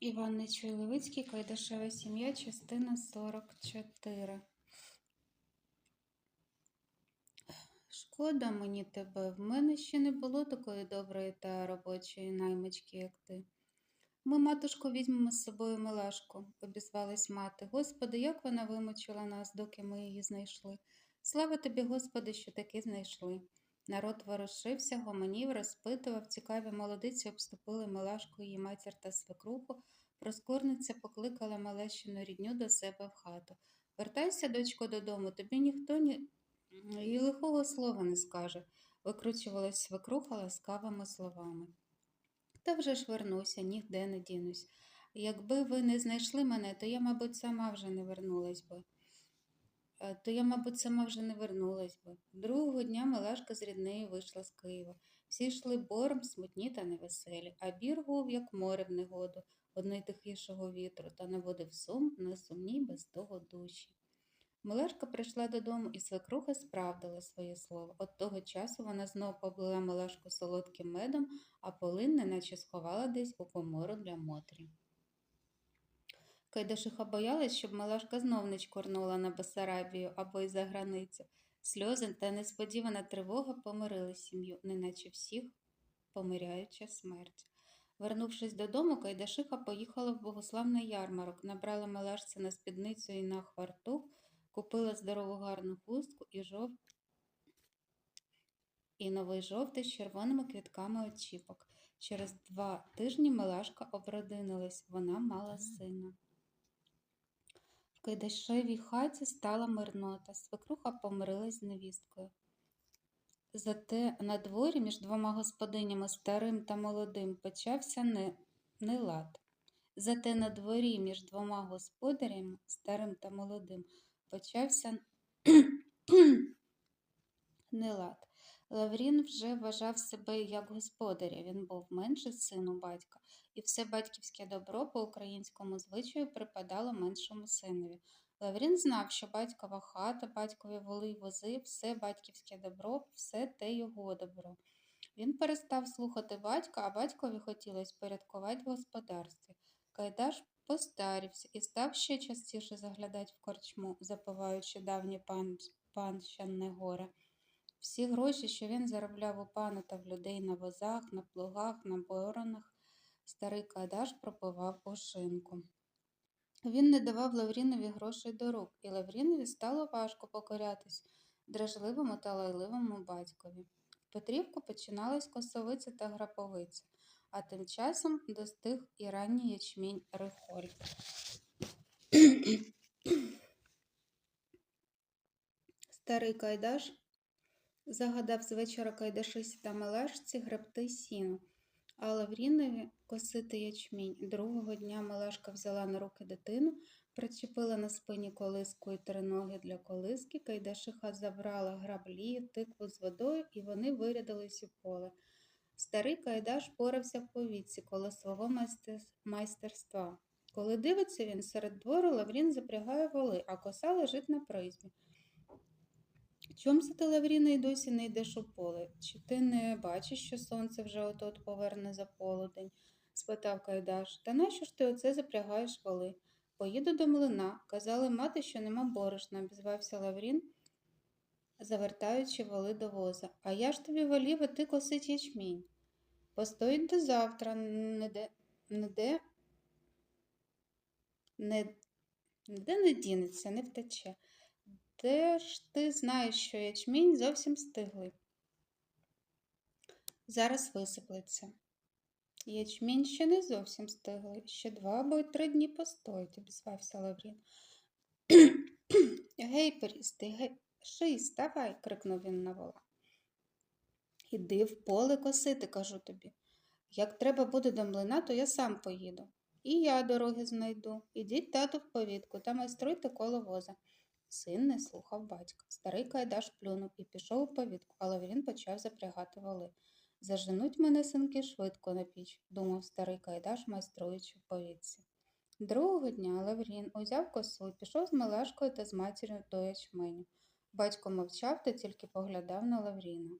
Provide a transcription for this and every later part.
Іван Нечуй Левицький, Кайдашева сім'я, частина 44. Шкода мені тебе. В мене ще не було такої доброї та робочої наймички, як ти. Ми, матушко, візьмемо з собою Милашку, обізвалась мати. Господи, як вона вимучила нас, доки ми її знайшли. Слава тобі, Господи, що таки знайшли. Народ ворушився, гомонів, розпитував, цікаві молодиці обступили Милашку, її матір та свекруху. Проскурниця покликала Малещину рідню до себе в хату. Вертайся, дочко, додому, тобі ніхто ні... і лихого слова не скаже, викручувалась свекруха ласкавими словами. Та вже ж вернуся, нігде не дінусь. Якби ви не знайшли мене, то я, мабуть, сама вже не вернулась би. Е, То я, мабуть, сама вже не вернулась би. Другого дня Милашка з ріднею вийшла з Києва. Всі йшли бором, смутні та невеселі, а бір гув, як море в негоду, од найтихішого вітру, та наводив сум на сумній без того душі. Милашка прийшла додому, і свекруха справдила своє слово. От того часу вона знов поблила Милашку солодким медом, а полин неначе сховала десь у комору для Мотрі. Кайдашиха боялась, щоб Малашка знов не чкурнула на Басарабію або й за границю. Сльози та несподівана тривога помирили сім'ю, неначе всіх помиряюча смерть. Вернувшись додому, Кайдашиха поїхала в богославний ярмарок, набрала Малашці на спідницю і на хвартух, купила здорову гарну хустку і жов... і новий жовтий з червоними квітками очіпок. Через два тижні Милашка обродинилась, вона мала сина. В Кайдашевій хаті стала мирнота, свекруха помирилась з невісткою. Зате на дворі між двома господинями старим та молодим почався не, нелад. Зате на дворі між двома господарями, старим та молодим, почався нелад. Лаврін вже вважав себе як господаря, він був менший сину батька, і все батьківське добро по українському звичаю припадало меншому синові. Лаврін знав, що батькова хата, батькові воли й вози, все батьківське добро, все те його добро. Він перестав слухати батька, а батькові хотілося порядкувати в господарстві. Кайдаш постарівся і став ще частіше заглядати в корчму, запиваючи давнє пан, панщанне горе. Всі гроші, що він заробляв у пана та в людей на возах, на плугах, на боронах, старий Кайдаш пропивав у шинку. Він не давав Лаврінові грошей до рук, і Лаврінові стало важко покорятись дражливому та лайливому батькові. В Петрівку починалась косовиця та граповиця, а тим часом достиг і ранній ячмінь рихоль. Старий Кайдаш загадав з вечора Кайдашисі та Мелашці гребти сіну, а Лаврінові косити ячмінь. Другого дня Мелашка взяла на руки дитину, причепила на спині колиску і три ноги для колиски. Кайдашиха забрала граблі, тикву з водою, і вони вирядились у поле. Старий Кайдаш порався в повіці коло свого майстерства. Коли дивиться він серед двору, Лаврін запрягає воли, а коса лежить на призьбі. Чом ти, Лавріна, й досі не йдеш у поле? Чи ти не бачиш, що сонце вже от-от поверне за полудень? спитав Кайдаш. Та нащо ж ти оце запрягаєш воли? Поїду до млина. Казали мати, що нема борошна, обізвався Лаврін, завертаючи воли до воза. А я ж тобі волів, а ти косить ячмінь. Постоїть до завтра, не де, не де, не, ніде не дінеться, не втече. Де ж ти знаєш, що ячмінь зовсім стиглий? Зараз висиплеться. Ячмінь ще не зовсім стиглий, ще два або три дні постоїть, обізвався Лаврін. Гей, перістий, гей, ший, ставай, крикнув він на вола. Іди в поле косити, кажу тобі. Як треба буде до млина, то я сам поїду. І я дороги знайду. Ідіть тату в повітку та майструйте коло воза. Син не слухав батька. Старий Кайдаш плюнув і пішов у повітку, але він почав запрягати воли. Заженуть мене синки швидко на піч, думав старий Кайдаш, майструючи в повітці. Другого дня Лаврін узяв косу і пішов з Милашкою та з матір'ю до ячменю. Батько мовчав та тільки поглядав на Лавріна.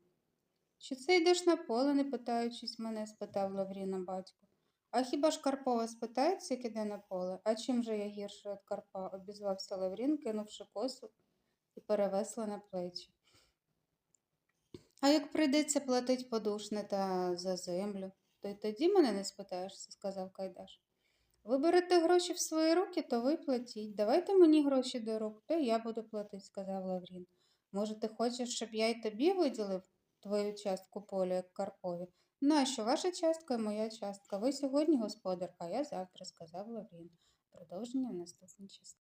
Чи це йдеш на поле, не питаючись мене? спитав Лавріна батько. А хіба ж Карпова спитається, як іде на поле? А чим же я гірше від Карпа? обізвався Лаврін, кинувши косу і перевесла на плечі. А як прийдеться платить подушне та за землю, то й тоді мене не спитаєшся, сказав Кайдаш. Ви берете гроші в свої руки, то ви платіть. Давайте мені гроші до рук, то я буду платити, сказав Лаврін. Може, ти хочеш, щоб я й тобі виділив твою частку поля, як Карпові? Нащо? Ваша частка і моя частка. Ви сьогодні господар, а я завтра, сказав Лаврін. Продовження в наступній частині.